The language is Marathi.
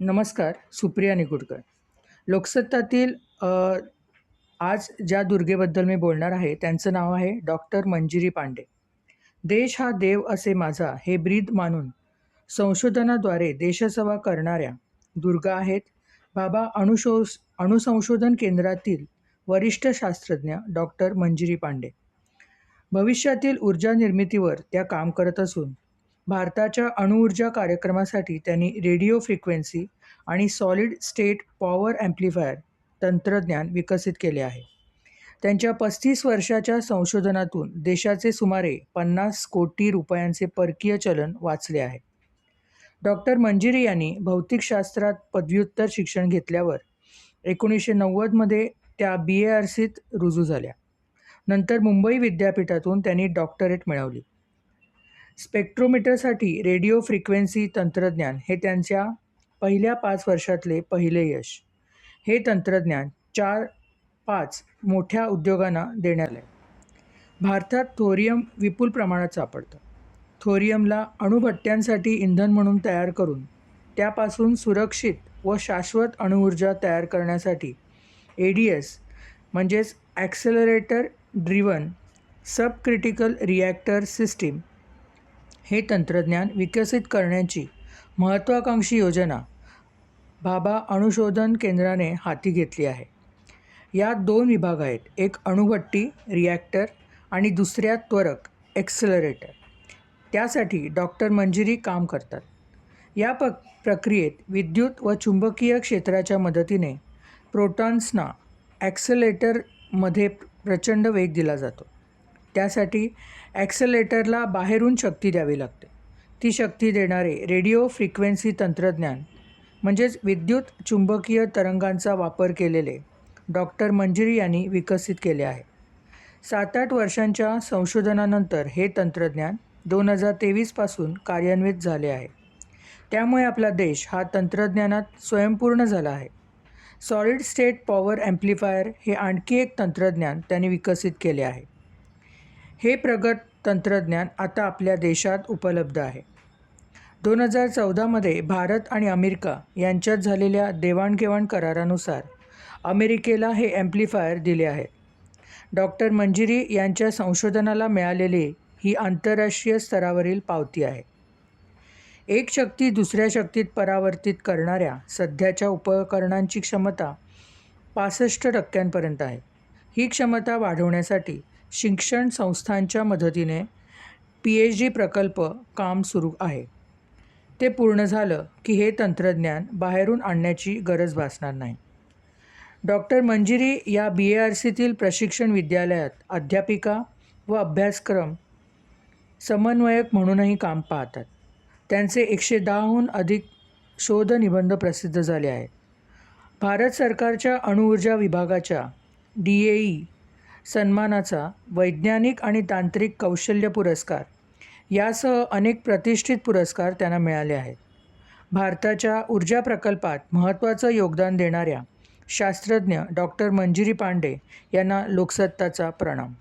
नमस्कार सुप्रिया निकुटकर लोकसत्तातील आज ज्या दुर्गेबद्दल मी बोलणार आहे त्यांचं नाव आहे डॉक्टर मंजिरी पांडे. देश हा देव असे माझा हे ब्रीद मानून संशोधनाद्वारे देशसेवा करणाऱ्या दुर्गा आहेत. बाबा अणुशोस अणुसंशोधन केंद्रातील वरिष्ठ शास्त्रज्ञ डॉक्टर मंजिरी पांडे. भविष्यातील ऊर्जा निर्मितीवर त्या काम करत असून भारताच्या अणुऊर्जा कार्यक्रमासाठी त्यांनी रेडिओ फ्रिक्वेन्सी आणि सॉलिड स्टेट पॉवर ॲम्प्लिफायर तंत्रज्ञान विकसित केले आहे. त्यांच्या पस्तीस वर्षाच्या संशोधनातून देशाचे सुमारे पन्नास कोटी रुपयांचे परकीय चलन वाचले आहे. डॉक्टर मंजिरी यांनी भौतिकशास्त्रात पदव्युत्तर शिक्षण घेतल्यावर एकोणीसशे नव्वदमध्ये त्या बी ए आर सीत रुजू झाल्या. नंतर मुंबई विद्यापीठातून त्यांनी डॉक्टरेट मिळवली. स्पेक्ट्रोमीटरसाठी रेडिओ फ्रिक्वेन्सी तंत्रज्ञान हे त्यांच्या पहिल्या पाच वर्षातले पहिले यश. हे तंत्रज्ञान चार पाच मोठ्या उद्योगांना देण्यात आले. भारतात थोरियम विपुल प्रमाणात सापडतं. थोरियमला अणुभट्ट्यांसाठी इंधन म्हणून तयार करून त्यापासून सुरक्षित व शाश्वत अणुऊर्जा तयार करण्यासाठी ए डी एस म्हणजेच accelerator driven subcritical reactor system हे तंत्रज्ञान विकसित करण्याची महत्त्वाकांक्षी योजना भाभा अणुशोधन केंद्राने हाती घेतली आहे. यात दोन विभाग आहेत एक अणुभट्टी रिॲक्टर आणि दुसऱ्या त्वरक एक्सलरेटर. त्यासाठी डॉक्टर मंजिरी काम करतात. या प प्रक्रियेत विद्युत व चुंबकीय क्षेत्राच्या मदतीने प्रोटॉन्सना ॲक्सलेटरमध्ये प्रचंड वेग दिला जातो. त्यासाठी ॲक्सलेटरला बाहेरून शक्ती द्यावी लागते. ती शक्ती देणारे रेडिओ फ्रिक्वेन्सी तंत्रज्ञान म्हणजेच विद्युत चुंबकीय तरंगांचा वापर केलेले डॉक्टर मंजिरी यांनी विकसित केले आहे. सात आठ वर्षांच्या संशोधनानंतर हे तंत्रज्ञान दोन हजार तेवीसपासून कार्यान्वित झाले आहे. त्यामुळे आपला देश हा तंत्रज्ञानात स्वयंपूर्ण झाला आहे. सॉलिड स्टेट पॉवर ॲम्प्लिफायर हे आणखी एक तंत्रज्ञान त्यांनी विकसित केले आहे. हे प्रगत तंत्रज्ञान आता आपल्या देशात उपलब्ध आहे. दोन हजार चौदामध्ये भारत आणि अमेरिका यांच्यात झालेल्या देवाणघेवाण करारानुसार अमेरिकेला हे ॲम्प्लिफायर दिले आहे. डॉक्टर मंजिरी यांच्या संशोधनाला मिळालेली ही आंतरराष्ट्रीय स्तरावरील पावती आहे. एक शक्ती दुसऱ्या शक्तीत परावर्तित करणाऱ्या सध्याच्या उपकरणांची क्षमता पासष्ट टक्क्यांपर्यंत आहे. ही क्षमता वाढवण्यासाठी शिक्षण संस्थांच्या मदतीने पी एच डी प्रकल्प काम सुरू आहे. ते पूर्ण झालं की हे तंत्रज्ञान बाहेरून आणण्याची गरज भासणार नाही. डॉक्टर मंजिरी या बी ए आर सीतील प्रशिक्षण विद्यालयात अध्यापिका व अभ्यासक्रम समन्वयक म्हणूनही काम पाहतात. त्यांचे एकशे दहाहून अधिक शोधनिबंध प्रसिद्ध झाले आहेत. भारत सरकारच्या अणुऊर्जा विभागाच्या डी ए ई सन्मानाचा वैज्ञानिक आणि तांत्रिक कौशल्य पुरस्कार. यासह अनेक प्रतिष्ठित पुरस्कार त्यांना मिळाले आहेत. भारताच्या ऊर्जा प्रकल्पात महत्त्वाचं योगदान देणाऱ्या शास्त्रज्ञ डॉक्टर मंजिरी पांडे यांना लोकसत्ताचा प्रणाम.